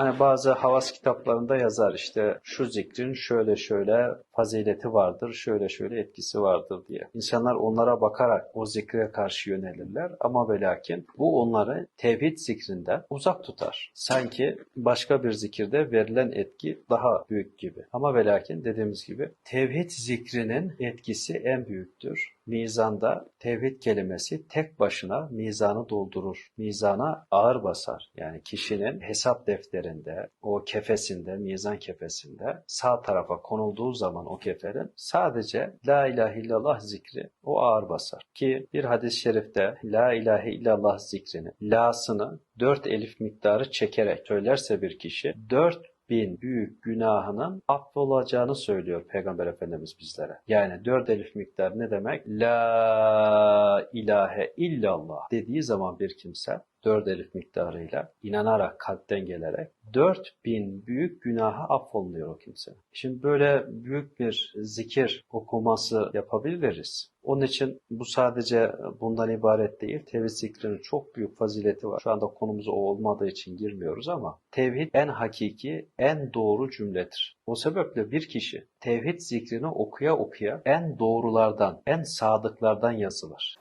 Hani bazı havas kitaplarında yazar işte şu zikrin şöyle şöyle fazileti vardır, şöyle şöyle etkisi vardır diye. İnsanlar onlara bakarak o zikre karşı yönelirler ama ve lakin bu onları tevhid zikrinden uzak tutar. Sanki başka bir zikirde verilen etki daha büyük gibi. Ama ve lakin dediğimiz gibi tevhid zikrinin etkisi en büyüktür. Mizanda tevhid kelimesi tek başına mizanı doldurur. Mizana ağır basar. Yani kişinin hesap defterinde, o kefesinde, mizan kefesinde sağ tarafa konulduğu zaman o keferin sadece La ilahe illallah zikri o ağır basar. Ki bir hadis-i şerifte La ilahe illallah zikrini, la'sını dört elif miktarı çekerek söylerse bir kişi dört bin büyük günahının affolacağını söylüyor Peygamber Efendimiz bizlere. Yani dört elif miktar ne demek? La ilahe illallah dediği zaman bir kimse dört elif miktarıyla inanarak kalpten gelerek dört bin büyük günahı affolunuyor o kimse. Şimdi böyle büyük bir zikir okuması yapabiliriz. Onun için bu sadece bundan ibaret değil. Tevhid zikrinin çok büyük fazileti var. Şu anda konumuz o olmadığı için girmiyoruz ama tevhid en hakiki, en doğru cümledir. O sebeple bir kişi tevhid zikrini okuya okuya en doğrulardan, en sadıklardan yazılır.